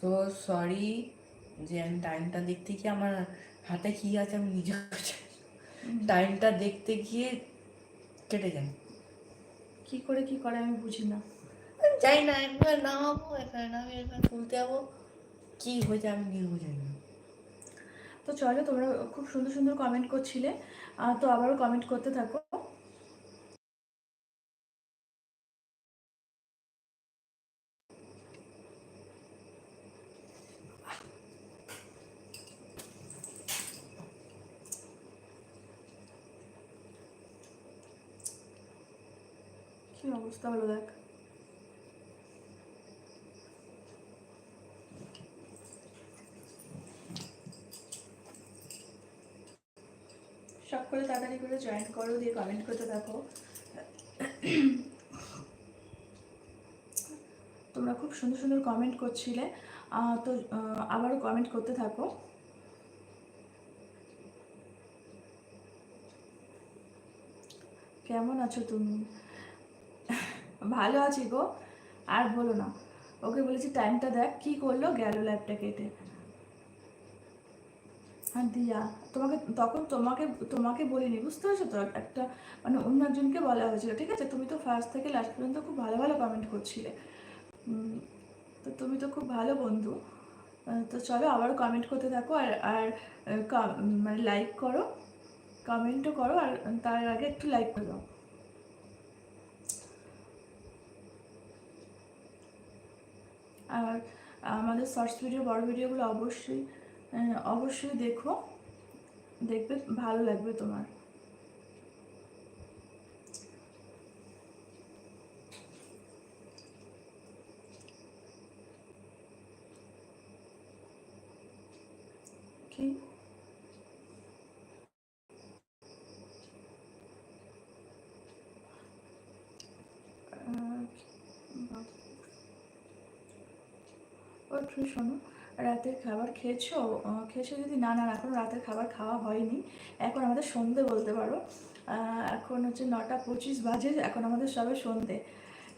তো সরি যে আমি টাইমটা দেখতে গিয়ে আমার হাতে কি আছে আমি নিজে টাইমটা দেখতে গিয়ে কেটে যায়। কি করে কি করে আমি বুঝি না। যাই না একবার নামাবো এখানে নামিয়ে একবার তুলতে যাব কি হয়েছে আমি নিজেও জানি না। তো চলো তোমরা খুব সুন্দর সুন্দর কমেন্ট করছিলে। তো আবারও কমেন্ট করতে থাকো। কি অবস্থা হলো দেখ সব করে তাড়াতাড়ি করে জয়েন করো, দিয়ে কমেন্ট করতে থাকো। তোমরা খুব সুন্দর সুন্দর কমেন্ট করছিলে। তো আবারও কমেন্ট করতে থাকো। কেমন আছো তুমি? ভালো আছি গো। আর বলো না, ওকে বলেছি টাইমটা দেখ, কি করল, গেল ল্যাপটা কেটে। আর দিয়া, তোমাকে, তখন তোমাকে তোমাকে বলিনি, বুঝতে পারছ তো? একটা মানে অন্য একজনকে বলা হয়েছিল, ঠিক আছে? তুমি তো ফার্স্ট থেকে লাস্ট পর্যন্ত খুব ভালো ভালো কমেন্ট করছিলে। তো তুমি তো খুব ভালো বন্ধু। তো চলো আবার কমেন্ট করতে থাকো, আর আর মানে লাইক করো কমেন্টও করো, আর তার আগে একটু লাইক করে দাও। আর আমাদের শর্টস ভিডিও বড় ভিডিওগুলো অবশ্যই অবশ্যই দেখো। দেখবে ভালো লাগবে তোমার। কি? ও একটু শোনো, রাতের খাবার খেয়েছো? খেয়েছো যদি না না, এখন রাতের খাবার খাওয়া হয়নি। এখন আমাদের সন্ধে বলতে পারো। এখন হচ্ছে নটা পঁচিশ বাজে, এখন আমাদের সবে সন্ধে।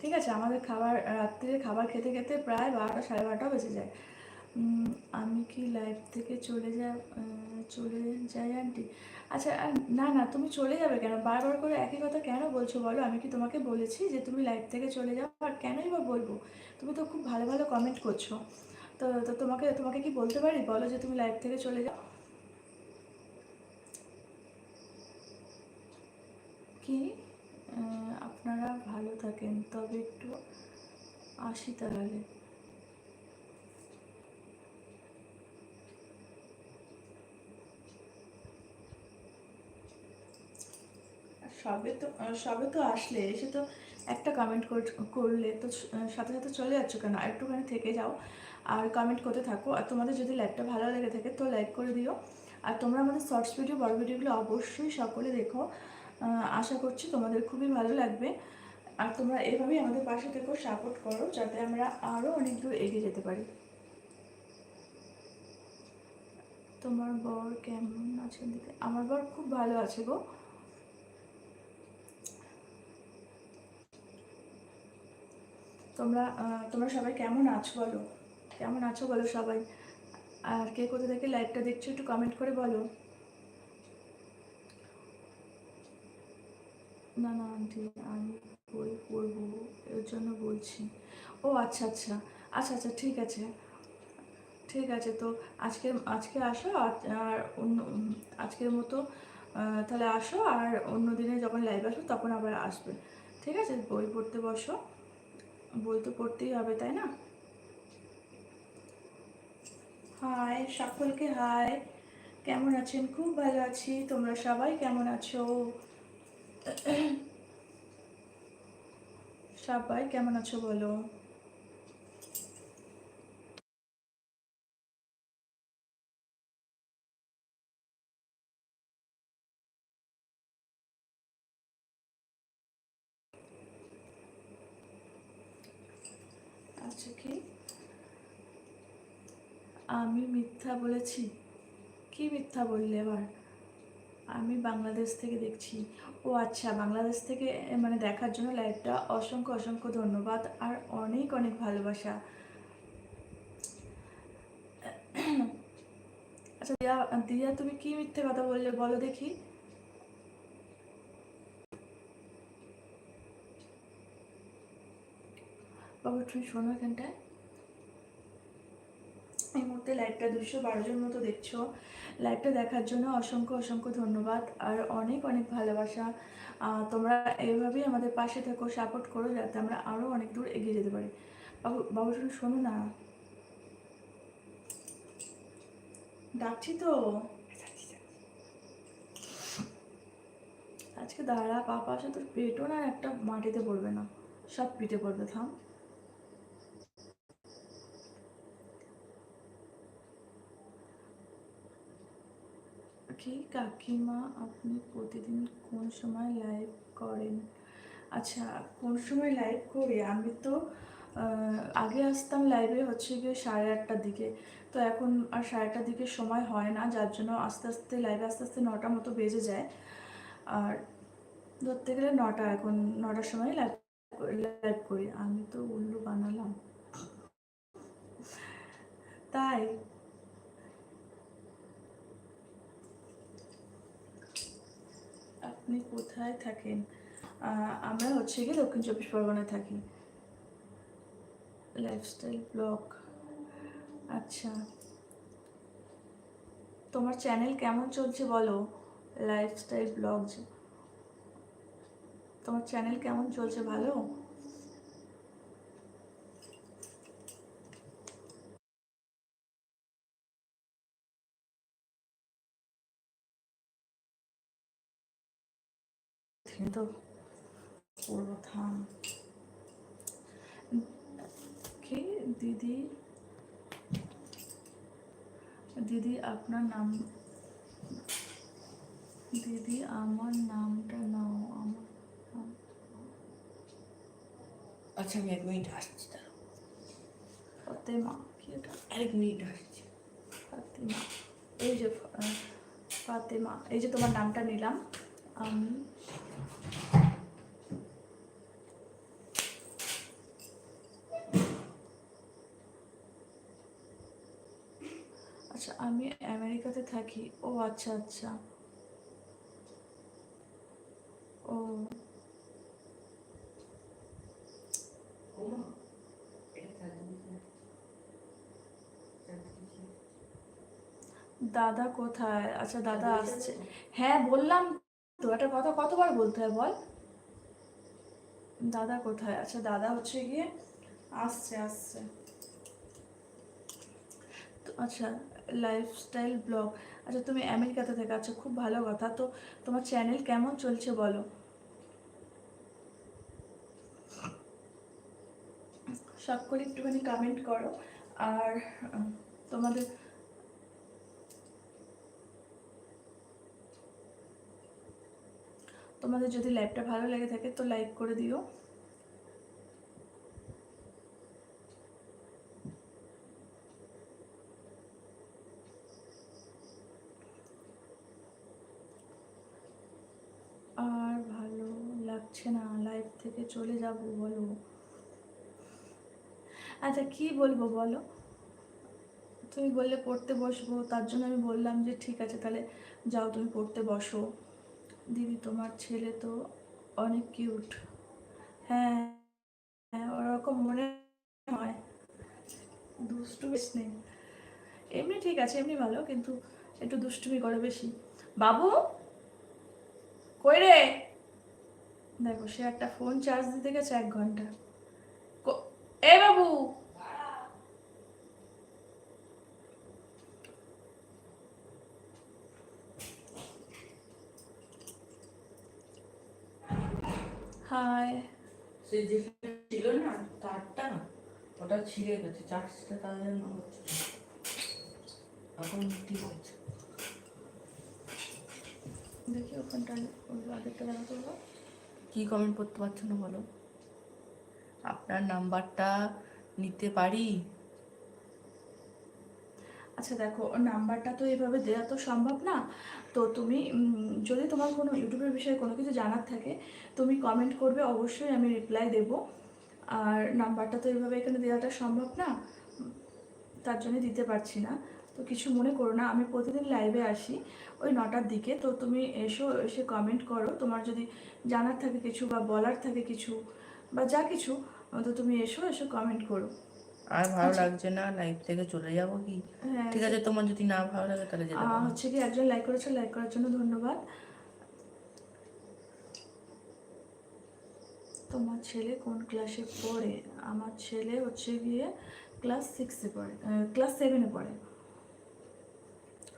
ঠিক আছে, আমাদের খাবার রাত্রে খাবার খেতে খেতে প্রায় বারোটা, সাড়ে বারোটা বেজে যায়। আমি কি লাইফ থেকে চলে যা চলে যাই আন্টি আচ্ছা না না, তুমি চলে যাবে কেন? বারবার করে একই কথা কেন বলছো বলো? আমি কি তোমাকে বলেছি যে তুমি লাইফ থেকে চলে যাও? আর কেনই বা বলব? তুমি তো খুব ভালো ভালো কমেন্ট করছ। তো তো তোমাকে তোমাকে কি বলতে পারি? বলো যে তুমি লাইফ থেকে চলে যাও। কি? আপনারা ভালো থাকেন, তবে একটু আসি তাহলে। সবে তো সবে তো আসলে, এসে তো একটা কমেন্ট করলে, তো সাথে সাথে চলে যাচ্ছ কেন? একটুখানি থেকে যাও। আর কমেন্ট করতে থাকো। আর তোমাদের যদি লাইকটা ভালো লেগে থাকে তো লাইক করে দিও। আর তোমরা আমাদের শর্টস ভিডিও বড় ভিডিওগুলো অবশ্যই সকলে দেখো। আশা করছি তোমাদের খুবই ভালো লাগবে। আর তোমরা এভাবেই আমাদের পাশে থেকেও সাপোর্ট করো, যাতে আমরা আরও অনেক দূর এগিয়ে যেতে পারি। তোমার বর কেমন আছেন দিতে আমার বর খুব ভালো আছে গো। তোমরা তোমরা সবাই কেমন আছো বলো? কেমন আছো বলো সবাই? আর কে কোথা থেকে লাইভটা দেখছ একটু কমেন্ট করে বলো। না না আন্টি আমি বই পড়ব, এর জন্য বলছি। ও আচ্ছা আচ্ছা আচ্ছা আচ্ছা ঠিক আছে। ঠিক আছে, তো আজকে আজকে আসো, আর অন্য, আজকের মতো তাহলে আসো, আর অন্য দিনে যখন লাইভ আসো তখন আবার আসবে। ঠিক আছে? বই পড়তে বসো। বই তো পড়তেই হবে, তাই না? হাই, সকলকে হাই। কেমন আছেন? খুব ভালো আছি। তোমরা সবাই কেমন আছো? সবাই কেমন আছো বলো? আচ্ছা কি? আমি মিথ্যা বলেছি। কি মিথ্যা বললে এবার? আমি বাংলাদেশ থেকে দেখছি। ও আচ্ছা বাংলাদেশ থেকে মানে দেখার জন্য লাইভটা অসংখ্য অসংখ্য ধন্যবাদ আর অনেক অনেক ভালোবাসা। আচ্ছা দিয়া দিয়া, তুমি কি মিথ্যে কথা বললে বলো দেখি। বাবা, তুমি শোনো এখানটায়। এই মুহূর্তে লাইভটা দুশো বারো জন মতো দেখছ। লাইভটা দেখার জন্য অসংখ্য অসংখ্য ধন্যবাদ আর অনেক অনেক ভালোবাসা। তোমরা এইভাবেই আমাদের পাশে থেকো সাপোর্ট করো যাতে আমরা আরও অনেক দূর এগিয়ে যেতে পারি। বাবু বাবু, শোনো না। ডাকছি তো। আজকে দাঁড়া পাপা আসে তোর পেটও না একটা মাটিতে পড়বে না। সব পিঠে পড়বে, থাম। কি কাকিমা আপনি প্রতিদিন কোন সময় লাইভ করেন? আচ্ছা কোন সময় লাইভ করি? আমি তো আগে আসতাম লাইভে হচ্ছে গিয়ে সাড়ে আটটার দিকে। তো এখন আর সাড়ে আটটার দিকে সময় হয় না, যার জন্য আস্তে আস্তে লাইভে আস্তে আস্তে নটা মতো বেজে যায়। আর ধরতে গেলে নটা, এখন নটার সময় লাইভ লাইভ করি। আমি তো উল্লু বানালাম। তাই আপনি কোথায় থাকেন? আমরা হচ্ছে গিয়ে দক্ষিণ চব্বিশ পরগনায় থাকি। লাইফস্টাইল ব্লগ আচ্ছা। তোমার চ্যানেল কেমন চলছে বলো? লাইফস্টাইল ব্লগ তোমার চ্যানেল কেমন চলছে ভালো? তো করব থাম। কি? দিদি? দিদি আপনার নাম? দিদি আমার নামটা নাও আমার আচ্ছা আমি এক মিনিট আসছি ফাতেমা কি এটা? আরেক মিনিট আসছি। ফাতেমা এই যে ফাতেমা এই যে তোমার নামটা নিলাম। আমি আচ্ছা আমি আমেরিকাতে থাকি। ও আচ্ছা আচ্ছা। ও। দাদা কোথায়? আচ্ছা দাদা আসছে। হ্যাঁ বললাম তো একটা কথা কতবার বলতে হয় বল? দাদা কোথায়? আচ্ছা দাদা হচ্ছে গিয়ে আসছে আসছে। তো আচ্ছা লাইফস্টাইল ব্লগ আচ্ছা তুমি আমেরিকাতে থেকে আচ্ছা খুব ভালো কথা। তো তোমার চ্যানেল কেমন চলছে বলো? সব করে একটুখানি কমেন্ট করো। আর তোমাদের তোমাদের যদি লাইভটা ভালো লেগে থাকে তো লাইক করে দিও। আর ভালো লাগছে না লাইভ থেকে চলে যাব, বলো। আচ্ছা কি বলব বলো? তুমি বললে পড়তে বসবো, তার জন্য আমি বললাম যে ঠিক আছে, তাহলে যাও তুমি পড়তে বসো। দিদি, তোমার ছেলে তো অনেক কিউট হ্যাঁ হ্যাঁ ওরকম মনে হয়। দুষ্টু বেশ নেই। এমনি ঠিক আছে, এমনি ভালো, কিন্তু একটু দুষ্টুমি করে বেশি। বাবু, কই রে? দেখো, সে একটা ফোন চার্জ দিতে গেছে এক ঘণ্টা। এ বাবু! হাই সে যেখানে ছিল না তারটা ওটা ছিঁড়ে গেছে চার্জটা তার জন্য হচ্ছে এখন ঠিক আছে দেখি ওখানটা ওই আগেরটা দেখাতে বলো কী কমেন্ট করতে পারছ না বলো? আপনার নাম্বারটা নিতে পারি? আচ্ছা দেখো, নাম্বারটা তো এভাবে দেওয়া তো সম্ভব না। তো তুমি যদি তোমার কোনো ইউটিউবের বিষয়ে কোনো কিছু জানার থাকে, তুমি কমেন্ট করবে, অবশ্যই আমি রিপ্লাই দেব। আর নাম্বারটা তো এইভাবে এখানে দেওয়াটা সম্ভব না, তার জন্য দিতে পারছি না। তো কিছু মনে করো না, আমি প্রতিদিন লাইভে আসি, ওই নটার দিকে। তো তুমি এসো, এসে কমেন্ট করো। তোমার যদি জানার থাকে কিছু বা বলার থাকে কিছু বা যা কিছু, তো তুমি এসো, এসে কমেন্ট করো। আর ভালো লাগছে না লাইভ থেকে চলে যাব কি? হ্যাঁ ঠিক আছে তোমার যদি না ভালো লাগে তাহলে যেতে হচ্ছে কি একজন লাইক করেছে লাইক করার জন্য ধন্যবাদ। তোমার ছেলে কোন ক্লাসে পড়ে? আমার ছেলে হচ্ছে গিয়ে ক্লাস সিক্সে পড়ে ক্লাস সেভেনে পড়ে।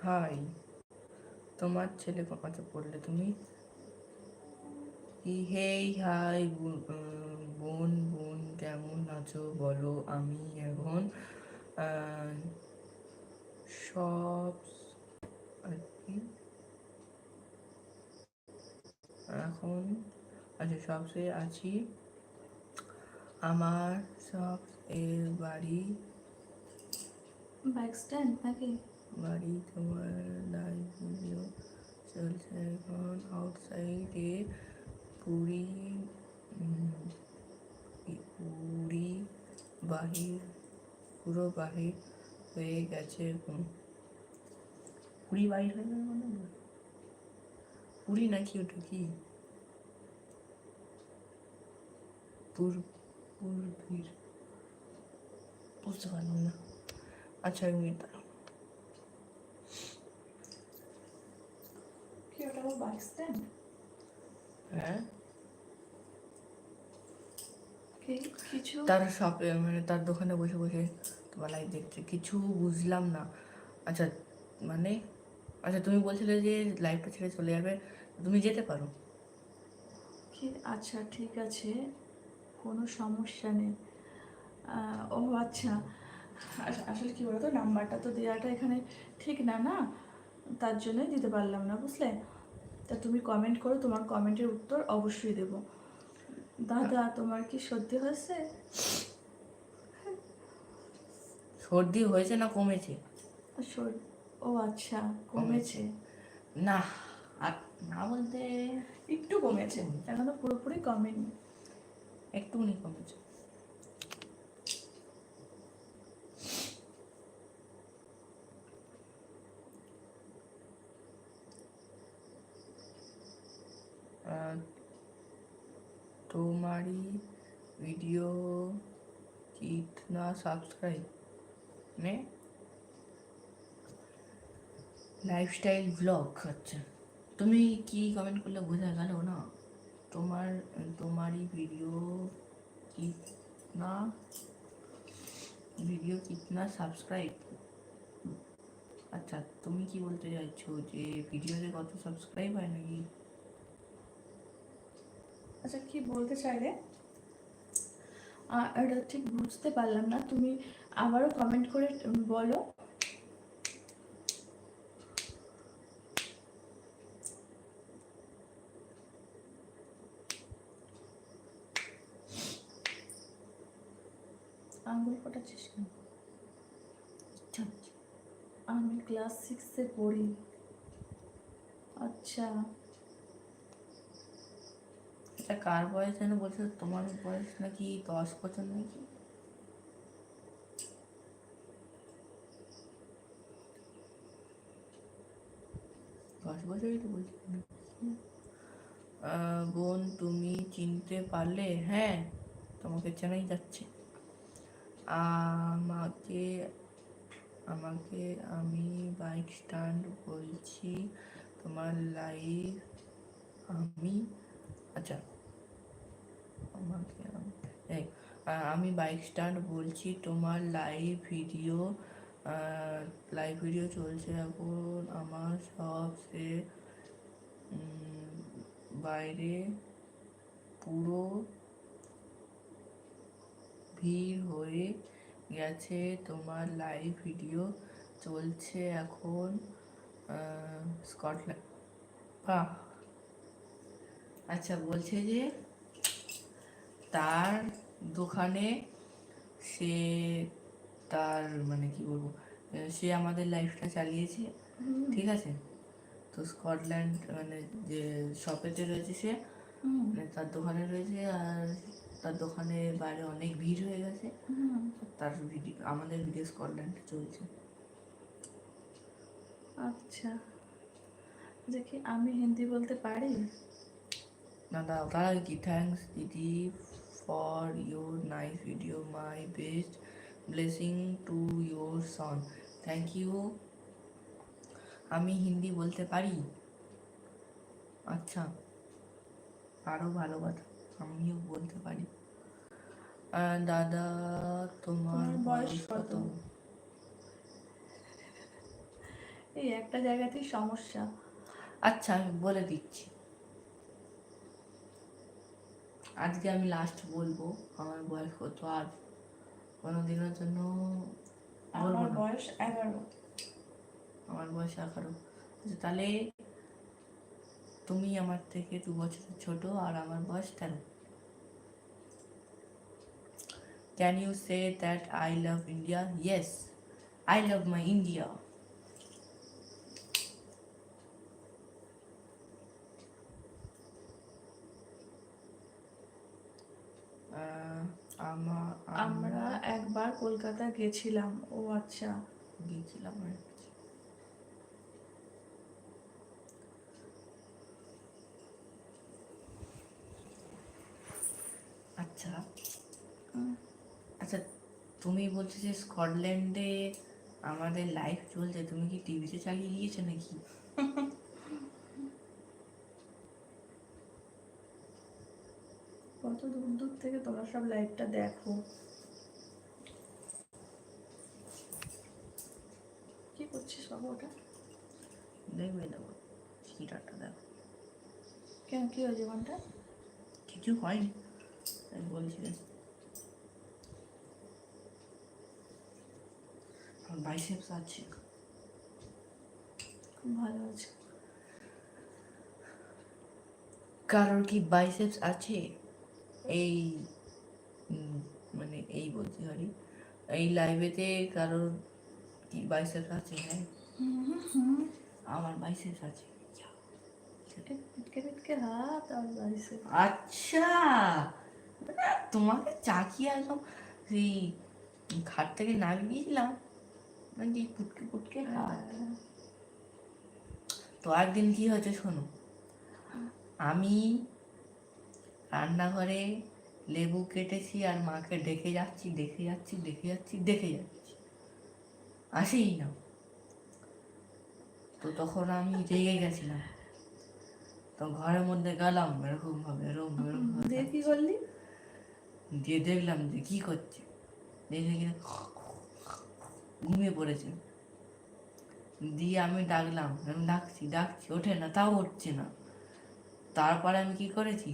হাই তোমার ছেলে কপাতে পড়লে তুমি? হেই হাই বোন বোন। আছো বলো আমি এখন সব এখন আচ্ছা সবচেয়ে আছি। আমার সব এর বাড়ি। বাইক স্ট্যান্ড নাকি? বাড়ি তোমার ভিডিও চলছে এখন। আউটসাইডে পুরী পুরী বাহির পুরো বাহির হয়ে গেছে পুরী বাহির হয়ে গেছে মানে? পুরী নাকি ওটা কি? পুর পুরীর বুঝতে পারলাম না। আচ্ছা এক মিনিট দাঁড়াও। কি ওটা বাইক স্ট্যান্ড হ্যাঁ? তার শপে মানে তার দোকানে বসে বসে তোমার লাইভ দেখছে। কিছু বুঝলাম না। আচ্ছা মানে আচ্ছা তুমি বলছিলে যে লাইভটা ছেড়ে চলে যাবে। তুমি যেতে পারো। আচ্ছা ঠিক আছে। কোনো সমস্যা নেই। ও আচ্ছা। আস- আসলে কি বলতো নাম্বারটা তো দেওয়াটা এখানে ঠিক না না? তার জন্যই দিতে পারলাম না বুঝলে? তা তুমি কমেন্ট করো তোমার কমেন্টের উত্তর অবশ্যই দেব। দাদা তোমার কি সর্দি হয়েছে? সর্দি হয়েছে না কমেছে? সর- ও আচ্ছা কমেছে। না আর না বলতে একটু কমেছে এখন তো পুরোপুরি কমেনি। একটুখানি কমেছে। তোমারি ভিডিও कितना सब्सक्राइब में লাইফস্টাইল ব্লগ আচ্ছা তুমি কি কমেন্ট করলে বোঝা গেল না তোমার তোমারই ভিডিও কিতনা ভিডিও কিতনা সাবস্ক্রাইব আচ্ছা তুমি কি বলতে চাইছো যে ভিডিওতে কত সাবস্ক্রাইব হয় নাকি আচ্ছা কি বলতে চাইলে? এটা ঠিক বুঝতে পারলাম না। তুমি আবারও কমেন্ট করে বলো। আঙুল ফোটাচ্ছিস কেন? আমি ক্লাস সিক্সে পড়ি। আচ্ছা। এটা কার বয়স যেন বলছো? তোমার বয়স নাকি দশ বছর নাকি? দশ বছরই তো বলছি। বোন, তুমি চিনতে পারলে? হ্যাঁ তোমাকে চেনাই যাচ্ছে। আমাকে আমাকে আমি বাইক স্ট্যান্ড বলছি। তোমার লাইভ আমি আচ্ছা। আম- বাইক স্ট্যান্ড বলছি তোমার লাইভ ভিডিও লাইভ ভিডিও চলছে এখন আমার সবচেয়ে উম, বাইরে পুরো ভিড় হয়ে গেছে তোমার লাইভ ভিডিও চলছে এখন স্কটল্যান্ড আচ্ছা বলছে যে তার দোকানে সে তার মানে কি বলব সে আমাদের লাইফটা চালিয়েছে। ঠিক আছে? তো স্কটল্যান্ড মানে যে শপেতে রয়েছে সে মানে তার দোকানে রয়েছে আর তার দোকানে বাইরে অনেক ভিড় হয়ে গেছে। তার ভিডিও আমাদের ভিডিও স্কটল্যান্ডে চলছে। আচ্ছা। দেখি আমি হিন্দি বলতে পারি? না আগে কি থ্যাংকস দিদি। For your nice video my best blessing to your son thank you আমি হিন্দি বলতে পারি? আচ্ছা আরও ভালো কথা আমিও বলতে পারি। দাদা তোমার বয়স? কত? এই একটা জায়গাতেই সমস্যা। আচ্ছা আমি বলে দিচ্ছি। আজকে আমি লাস্ট বলব আমার বয়স কত আর কোনো দিনের জন্য আমার বয়স এগারো। আমার বয়স এগারো। আচ্ছা, তাহলে তুমি আমার থেকে দু বছরের ছোট আর আমার বয়স তেরো। Can you say that I love India yes I love my India আমার একবার কলকাতা গেছিলাম। ও আচ্ছা। গিয়েছিলাম আচ্ছা। আচ্ছা তুমি বলছো যে স্কটল্যান্ডে আমাদের লাইফ চলছে, তুমি কি টিভিতে চালিয়ে গিয়েছো নাকি? কত দূর দূর থেকে তোমরা সব লাইভটা দেখো। কি করছিস বাবা ওটা? দেখবে দেবো চিরাটা দেখো। কেন কি হয়েছে জীবনটা? কিছু হয়নি আমি বলছি যে বাইসেপস আছে। খুব ভালো আছে। কারোর কি বাইসেপস আছে? এই মানে এই বলতে পারি এই লাইভেতে কারোর কি বাইসেপস আছে? হ্যাঁ। আমার আর বাড়িছে আচ্ছা! তোমাকে চাকিয়ে একদম সেই ঘাট থেকে নামিয়ে দিয়েছিলাম মানে পুটকে পুটকে হাত। তো একদিন কি হয়েছে শোনো? আমি রান্নাঘরে লেবু কেটেছি আর মাকে ডেকে যাচ্ছি দেখে যাচ্ছি দেখে যাচ্ছি দেখে যাচ্ছি। আসেই না। তো তখন আমি রেগে গেছিলাম। তো ঘরের মধ্যে গেলাম এরকম ভাবে এরকম এরকম দিয়ে কি করলি? দিয়ে দেখলাম যে কি করছে। দেখে কিনা ঘুমিয়ে পড়েছে। দিয়ে আমি ডাকলাম আমি ডাকছি ডাকছি ওঠে না তাও উঠছে না। তারপরে আমি কি করেছি?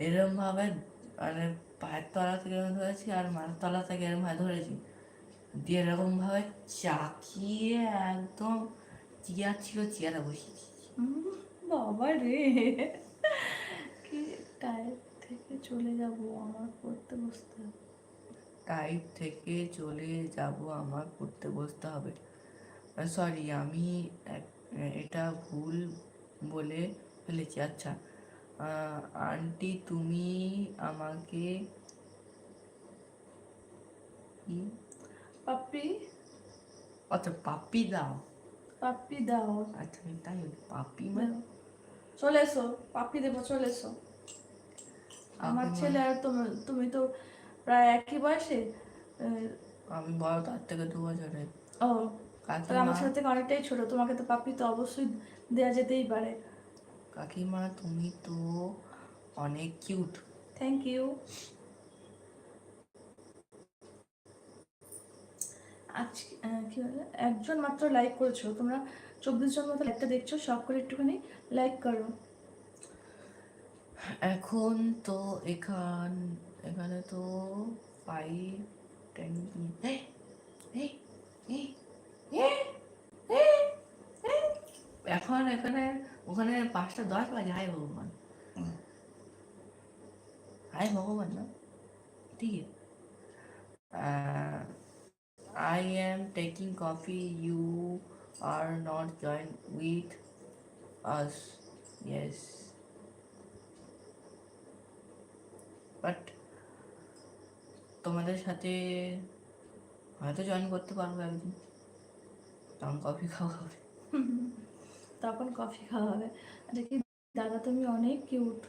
এরকম ভাবে মানে পায়ের তলা থেকে এরকম ধরেছি আর মাথার তলা থেকে এরকম ভাবে ধরেছি। দিয়ে এরকম ভাবে চাকিয়ে একদম চেয়ার ছিল চেয়ারে বসিয়েছি উম, বাবা রে। কি টাইপ থেকে চলে যাব আমার পড়তে বসতে? হবে। টাইপ থেকে চলে যাব আমার পড়তে বসতে হবে। সরি আমি এটা ভুল বলে ফেলেছি। আচ্ছা আন্টি তুমি আমাকে? পাপ্পি? আচ্ছা পাপ্পি দাও। পাপ্পি দাও। আচ্ছা তাই পাপ্পি মানে? চলে এসো পাপ্পি দেবো চলে এসো। আমার ছেলে আর তুমি তুমি তো প্রায় একই বয়সে। আমি বড় তার থেকে দু বছরের। ও তাহলে আমার সাথে অনেকটাই ছোট তোমাকে তো পাপ্পি তো অবশ্যই দেওয়া যেতেই পারে। কাকিমা তুমি তো অনেক কিউট। থ্যাংক ইউ আজ কি একজন মাত্র লাইক করেছ। তোমরা চব্বিশ জন মতো লাইকটা দেখছ সব করে একটুখানি লাইক করো। এখন তো এখান এখানে তো ফাইভ টেন এখন এখানে ওখানে পাঁচটা দশ বাজে। হাই ভগবান। হাই ভগবান না। ঠিক আছে। I am taking coffee you are not join with us yes but তোমাদের সাথে হয়তো জয়েন করতে পারব একদিন। তখন কফি খাওয়া হবে। তখন কফি খাওয়া হবে। আচ্ছা কি দাদা তুমি অনেক কিউট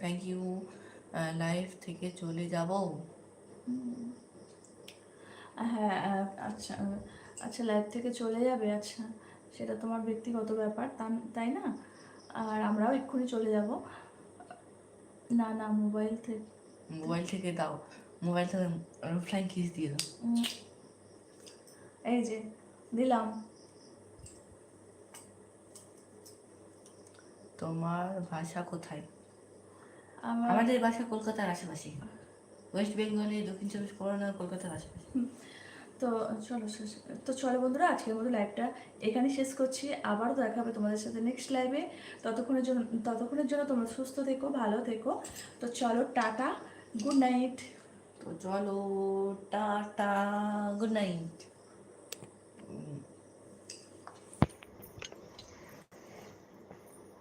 থ্যাংক ইউ লাইফ থেকে চলে যাব। হ্যাঁ আচ্ছা আচ্ছা লাইফ থেকে চলে যাবে আচ্ছা। সেটা তোমার ব্যক্তিগত ব্যাপার তাই না? আর আমরাও এক্ষুনি চলে যাব। না না মোবাইল থেকে মোবাইল থেকে দাও। মোবাইল থেকে ফ্লাইং কিস দিয়ে দাও। এই যে দিলাম। তোমার ভাষা কোথায়? আমাদের বাসা কলকাতার আশেপাশে। ওয়েস্ট বেঙ্গলে দক্ষিণ চব্বিশ পরগনা কলকাতার আশেপাশে। তো চলো তো চলো বন্ধুরা আজকের মতো লাইভটা এখানে শেষ করছি। আবারও দেখা হবে তোমাদের সাথে নেক্সট লাইভে ততক্ষণের জন্য ততক্ষণের জন্য তোমরা সুস্থ থেকো ভালো থেকো। তো চলো টাটা গুড নাইট তো চলো টাটা গুড নাইট